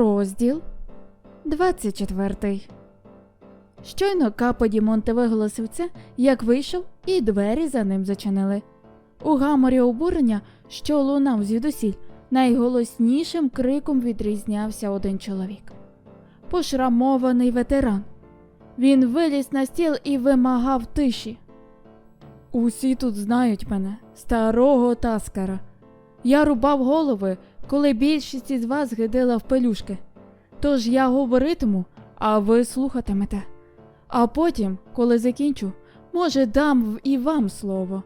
Розділ 24 Щойно Каподі Монте виголосив це, як вийшов, і двері за ним зачинили. У гаморі обурення, що лунав звідусіль, найголоснішим криком відрізнявся один чоловік. Пошрамований ветеран. Він виліз на стіл і вимагав тиші. Усі тут знають мене, старого таскара. Я рубав голови, коли більшість із вас гидила в пелюшки. Тож я говоритиму, а ви слухатимете. А потім, коли закінчу, може, дам і вам слово.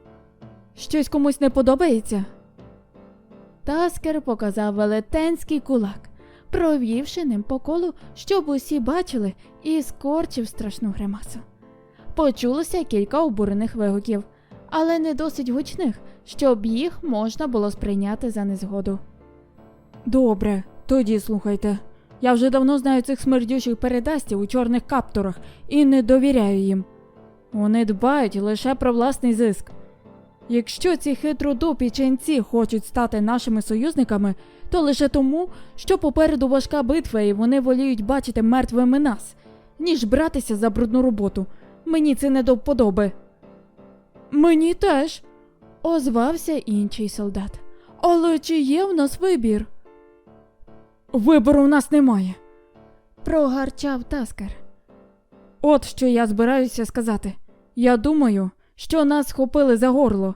Щось комусь не подобається. Таскер показав велетенський кулак, провівши ним по колу, щоб усі бачили, і скорчив страшну гримасу. Почулося кілька обурених вигуків, але не досить гучних, щоб їх можна було сприйняти за незгоду. Добре, тоді слухайте. Я вже давно знаю цих смердючих передастів у чорних каптурах і не довіряю їм. Вони дбають лише про власний зиск. Якщо ці хитродупі ченці хочуть стати нашими союзниками, то лише тому, що попереду важка битва і вони воліють бачити мертвими нас, ніж братися за брудну роботу. Мені це не до вподоби. Мені теж, озвався інший солдат. Але чи є в нас вибір? Вибору в нас немає, прогарчав Таскер. От що я збираюся сказати. Я думаю, що нас схопили за горло.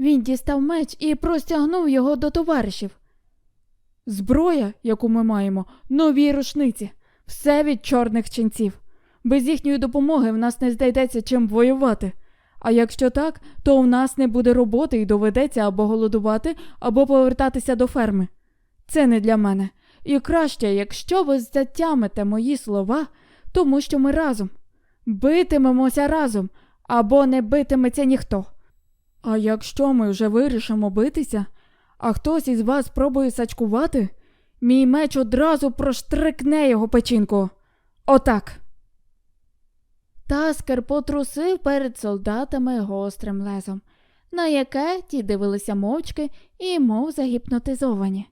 Він дістав меч і простягнув його до товаришів. Зброя, яку ми маємо, нові рушниці, все від чорних ченців. Без їхньої допомоги в нас не знайдеться чим воювати. А якщо так, то в нас не буде роботи і доведеться або голодувати, або повертатися до ферми. Це не для мене. І краще, якщо ви затямите мої слова, тому що ми разом. Битимемося разом, або не битиметься ніхто. А якщо ми вже вирішимо битися, а хтось із вас спробує сачкувати, мій меч одразу проштрикне його печінку. Отак. Таскер потрусив перед солдатами гострим лезом, на яке ті дивилися мовчки і мов загіпнотизовані.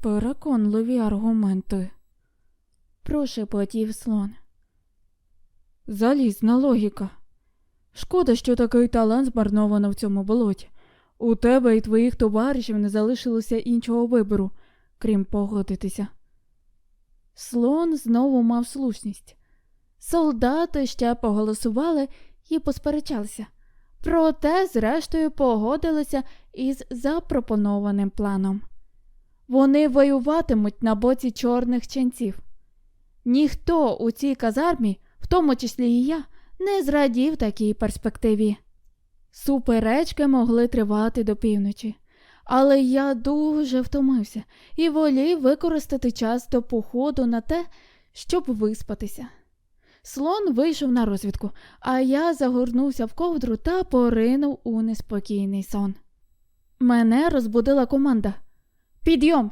Переконливі аргументи, прошепотів слон. Залізна логіка. Шкода, що такий талант змарновано в цьому болоті. У тебе і твоїх товаришів не залишилося іншого вибору, крім погодитися. Слон знову мав слушність. Солдати ще поголосували і посперечалися. Проте, зрештою, погодилися із запропонованим планом. Вони воюватимуть на боці чорних ченців. Ніхто у цій казармі, в тому числі і я, не зрадів такій перспективі. Суперечки могли тривати до півночі, але я дуже втомився і волів використати час до походу на те, щоб виспатися. Слон вийшов на розвідку, а я загорнувся в ковдру та поринув у неспокійний сон. Мене розбудила команда. Підйом!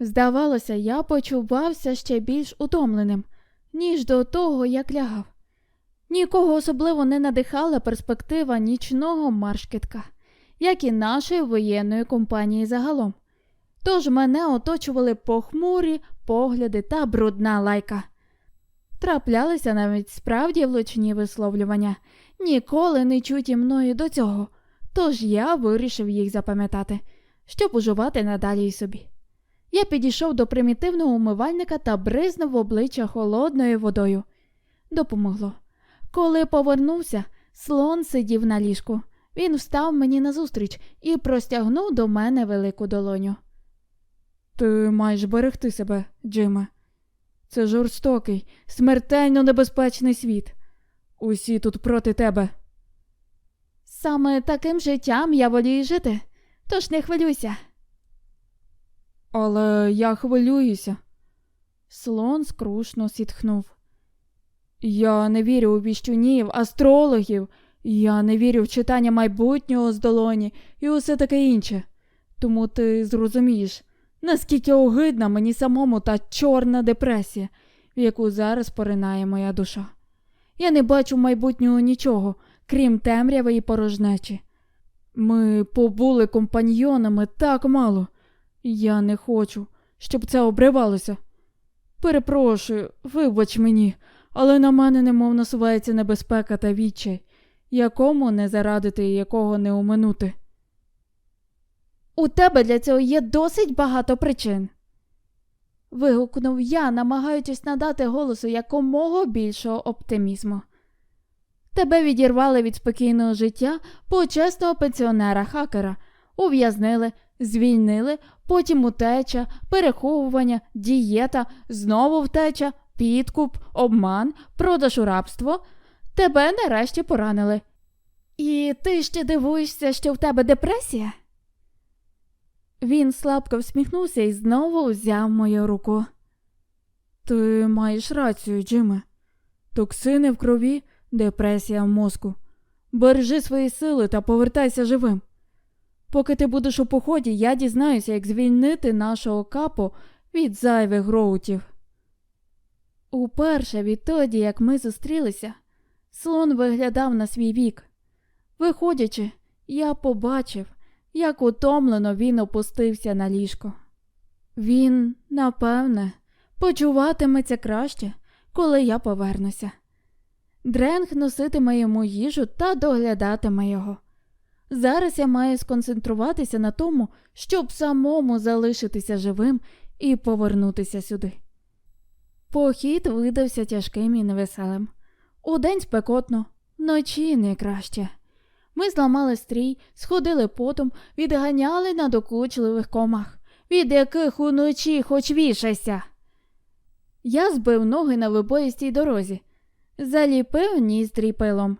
Здавалося, я почувався ще більш утомленим, ніж до того, як лягав. Нікого особливо не надихала перспектива нічного маршкетка, як і нашої воєнної компанії загалом. Тож мене оточували похмурі погляди та брудна лайка. Траплялися навіть справді влучні висловлювання, ніколи не чуті мною до цього, тож я вирішив їх запам'ятати, щоб уживати надалі й собі. Я підійшов до примітивного умивальника та бризнув обличчя холодною водою. Допомогло. Коли повернувся, слон сидів на ліжку. Він встав мені назустріч і простягнув до мене велику долоню. Ти маєш берегти себе, Джиме. Це жорстокий, смертельно небезпечний світ. Усі тут проти тебе. Саме таким життям я волію жити, тож не хвилюйся. Але я хвилююся. Слон скрушно сітхнув. Я не вірю у віщунів, астрологів, я не вірю в читання майбутнього з долоні і усе таке інше. Тому ти зрозумієш, наскільки огидна мені самому та чорна депресія, в яку зараз поринає моя душа. Я не бачу майбутнього нічого, крім темряви і порожнечі. Ми побули компаньйонами так мало. Я не хочу, щоб це обривалося. Перепрошую, вибач мені, але на мене немов насувається небезпека та відчай, якому не зарадити і якого не оминути. У тебе для цього є досить багато причин. Вигукнув я, намагаючись надати голосу якомога більшого оптимізму. Тебе відірвали від спокійного життя почесного пенсіонера хакера, ув'язнили, звільнили, потім утеча, переховування, дієта, знову втеча, підкуп, обман, продаж у рабство. Тебе нарешті поранили. І ти ще дивуєшся, що в тебе депресія? Він слабко всміхнувся і знову взяв мою руку. Ти маєш рацію, Джиме. Токсини в крові, депресія в мозку. Бережи свої сили та повертайся живим. Поки ти будеш у поході, я дізнаюся, як звільнити нашого капо від зайвих гроутів. Уперше відтоді, як ми зустрілися, слон виглядав на свій вік. Виходячи, я побачив, як утомлено він опустився на ліжко. Він, напевне, почуватиметься краще, коли я повернуся. Дренг носитиме йому їжу та доглядатиме його. Зараз я маю сконцентруватися на тому, щоб самому залишитися живим і повернутися сюди. Похід видався тяжким і невеселим. Удень спекотно, вночі не краще. Ми зламали стрій, сходили потом, відганяли надокучливих комах, від яких уночі хоч вішайся. Я збив ноги на вибоїстій дорозі, заліпив ніздрі пилом.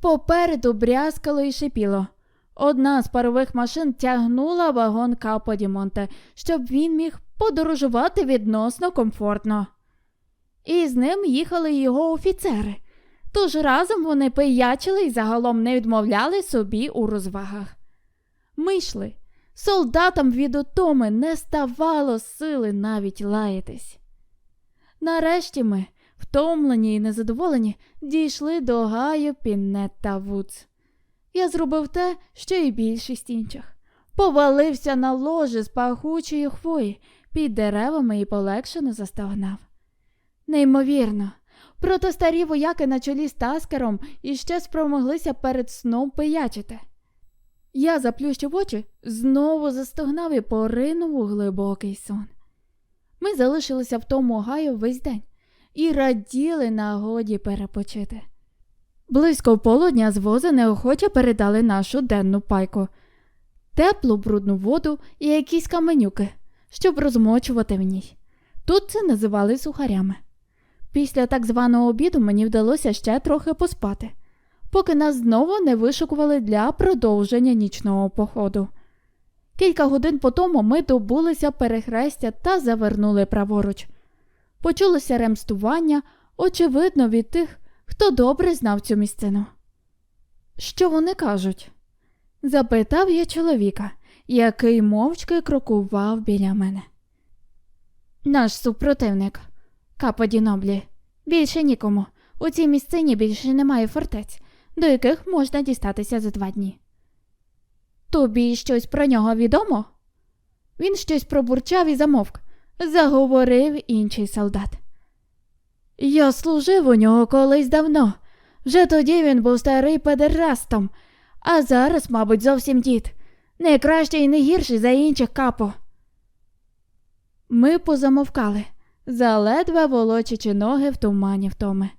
Попереду брязкало і шипіло. Одна з парових машин тягнула вагон Капо Монте, щоб він міг подорожувати відносно комфортно. І з ним їхали його офіцери. Тож разом вони пиячили і загалом не відмовляли собі у розвагах. Ми йшли. Солдатам від утоми не ставало сили навіть лаятись. Нарешті ми, втомлені і незадоволені, дійшли до гаю Піннетта Вудс. Я зробив те, що й більшість інших. Повалився на ложе з пахучої хвої під деревами і полегшено застогнав. Неймовірно, проте старі вояки на чолі з таскером іще спромоглися перед сном пиячити. Я заплющив очі, знову застогнав і поринув у глибокий сон. Ми залишилися в тому гаю весь день і раділи нагоді перепочити. Близько полудня з воза неохоче передали нашу денну пайку, теплу брудну воду і якісь каменюки, щоб розмочувати в ній. Тут це називали сухарями. Після так званого обіду мені вдалося ще трохи поспати, поки нас знову не вишукували для продовження нічного походу. Кілька годин по тому ми добулися перехрестя та завернули праворуч. Почулося ремстування, очевидно, від тих, хто добре знав цю місцину. Що вони кажуть? запитав я чоловіка, який мовчки крокував біля мене. Наш супротивник, Каподі Ноблі, більше нікому. У цій місцині більше немає фортець, до яких можна дістатися за два дні. Тобі щось про нього відомо? Він щось пробурчав і замовк, заговорив інший солдат. Я служив у нього колись давно. Вже тоді він був старий педерастом, а зараз, мабуть, зовсім дід. Не кращий і не гірший за інших капо. Ми позамовкали, заледве волочачи ноги в тумані втоми.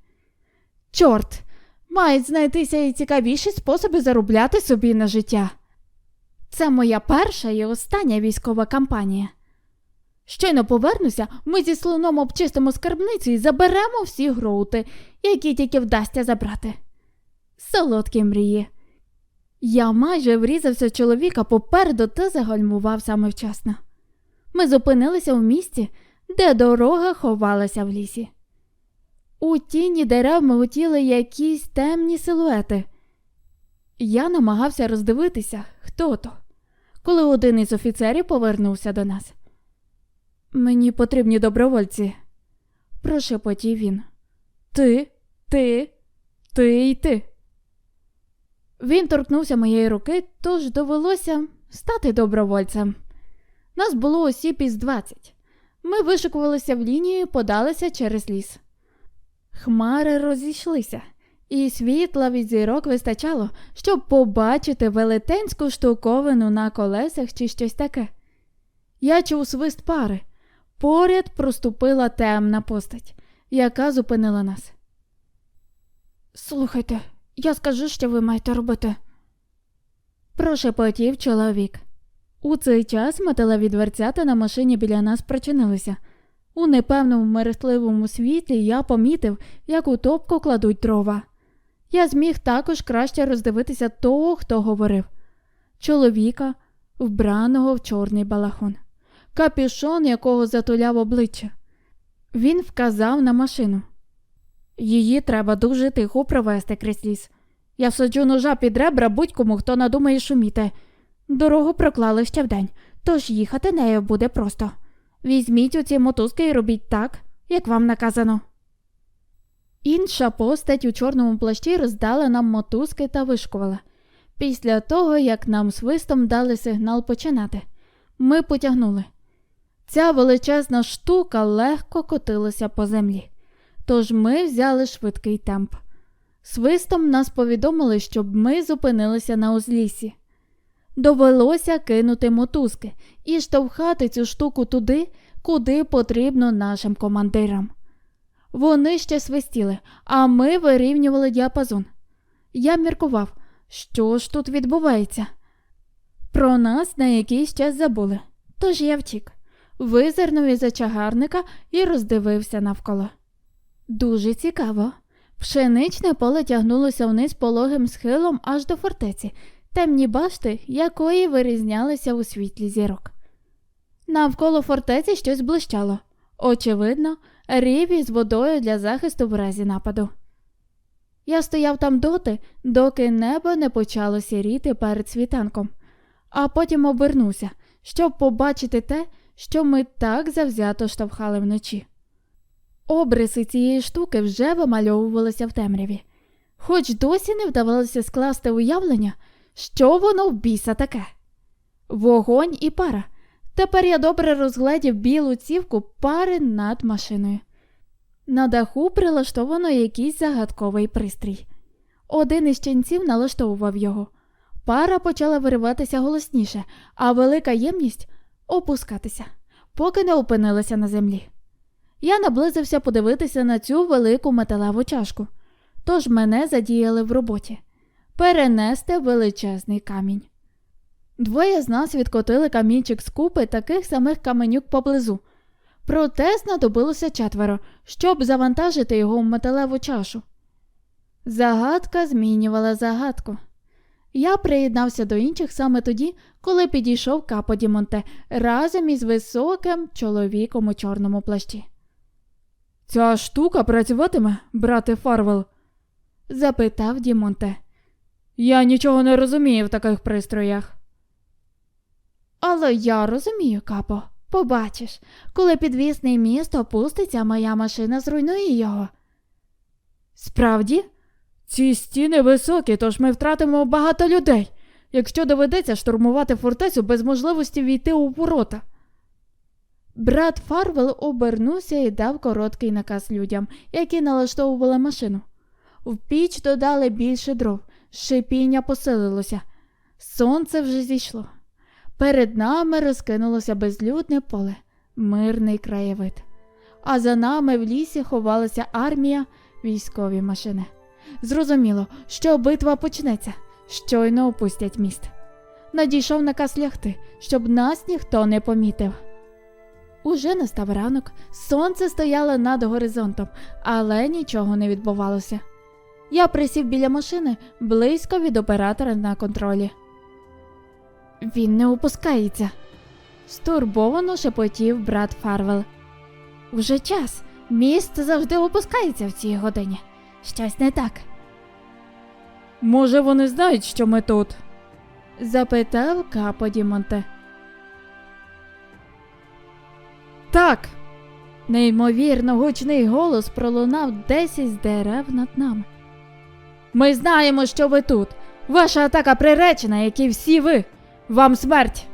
Чорт, мають знайтися і цікавіші способи заробляти собі на життя. Це моя перша і остання військова кампанія. Щойно повернуся, ми зі слоном обчистимо скарбницю і заберемо всі гроути, які тільки вдасться забрати. Солодкі мрії. Я майже врізався чоловіка попереду та загальмував саме вчасно. Ми зупинилися в місці, де дорога ховалася в лісі. У тіні дерев миготіли якісь темні силуети. Я намагався роздивитися, хто то, коли один із офіцерів повернувся до нас. Мені потрібні добровольці, прошепотів він. Ти, ти, ти і ти. Він торкнувся моєї руки, тож довелося стати добровольцем. Нас було осіб із 20. Ми вишикувалися в лінію і подалися через ліс. Хмари розійшлися, і світла від зірок вистачало, щоб побачити велетенську штуковину на колесах чи щось таке. Я чув свист пари. Поряд проступила темна постать, яка зупинила нас. Слухайте, я скажу, що ви маєте робити. Прошепотів чоловік. У цей час металеві дверцята на машині біля нас причинилися. У непевному мерехтливому світлі я помітив, як у топку кладуть дрова. Я зміг також краще роздивитися того, хто говорив чоловіка, вбраного в чорний балахон, капюшон, якого затуляв обличчя. Він вказав на машину. Її треба дуже тихо провести крізь ліс. Я всаджу ножа під ребра будь-кому, хто надумає шуміти. Дорогу проклали ще вдень, тож їхати нею буде просто. Візьміть оці мотузки і робіть так, як вам наказано. Інша постать у чорному плащі роздала нам мотузки та вишкувала. Після того, як нам свистом дали сигнал починати, ми потягнули. Ця величезна штука легко котилася по землі, тож ми взяли швидкий темп. Свистом нас повідомили, щоб ми зупинилися на узліссі. Довелося кинути мотузки і штовхати цю штуку туди, куди потрібно нашим командирам. Вони ще свистіли, а ми вирівнювали діапазон. Я міркував, що ж тут відбувається. Про нас на якийсь час забули, тож я втік, визирнув із чагарника і роздивився навколо. Дуже цікаво. Пшеничне поле тягнулося вниз пологим схилом аж до фортеці, темні башти, якої вирізнялися у світлі зірок. Навколо фортеці щось блищало. Очевидно, рів із водою для захисту в разі нападу. Я стояв там доти, доки небо не почало сіріти перед світанком, а потім обернувся, щоб побачити те, що ми так завзято штовхали вночі. Обриси цієї штуки вже вимальовувалися в темряві, хоч досі не вдавалося скласти уявлення, що воно в біса таке. Вогонь і пара. Тепер я добре розгледів білу цівку пари над машиною. На даху прилаштовано якийсь загадковий пристрій. Один із ченців налаштовував його. Пара почала вириватися голосніше, а велика ємність опускатися, поки не опинилася на землі. Я наблизився подивитися на цю велику металеву чашку, тож мене задіяли в роботі перенести величезний камінь. Двоє з нас відкотили камінчик з купи таких самих каменюк поблизу. Проте знадобилося четверо, щоб завантажити його в металеву чашу. Загадка змінювала загадку. Я приєднався до інших саме тоді, коли підійшов Капо Дімонте разом із високим чоловіком у чорному плащі. Ця штука працюватиме, брате Фарвел? запитав Дімонте. Я нічого не розумію в таких пристроях. Але я розумію, капо. Побачиш, коли підвісний міст опуститься, моя машина зруйнує його. Справді, ці стіни високі, тож ми втратимо багато людей, якщо доведеться штурмувати фортецю без можливості війти у ворота. Брат Фарвел обернувся і дав короткий наказ людям, які налаштовували машину. В піч додали більше дров, шипіння посилилося. Сонце вже зійшло. Перед нами розкинулося безлюдне поле, мирний краєвид. А за нами в лісі ховалася армія, військові машини. Зрозуміло, що битва почнеться, щойно опустять міст. Надійшов наказ лягти, щоб нас ніхто не помітив. Уже настав ранок, сонце стояло над горизонтом, але нічого не відбувалося. Я присів біля машини близько від оператора на контролі. Він не опускається. Стурбовано шепотів брат Фарвел. Уже час. Міст завжди опускається в цій годині. Щось не так. Може, вони знають, що ми тут? запитав Капо Дімонте. Так. Неймовірно гучний голос пролунав десь із дерев над нами. Ми знаємо, що ви тут. Ваша атака приречена, як і всі ви. Вам смерть.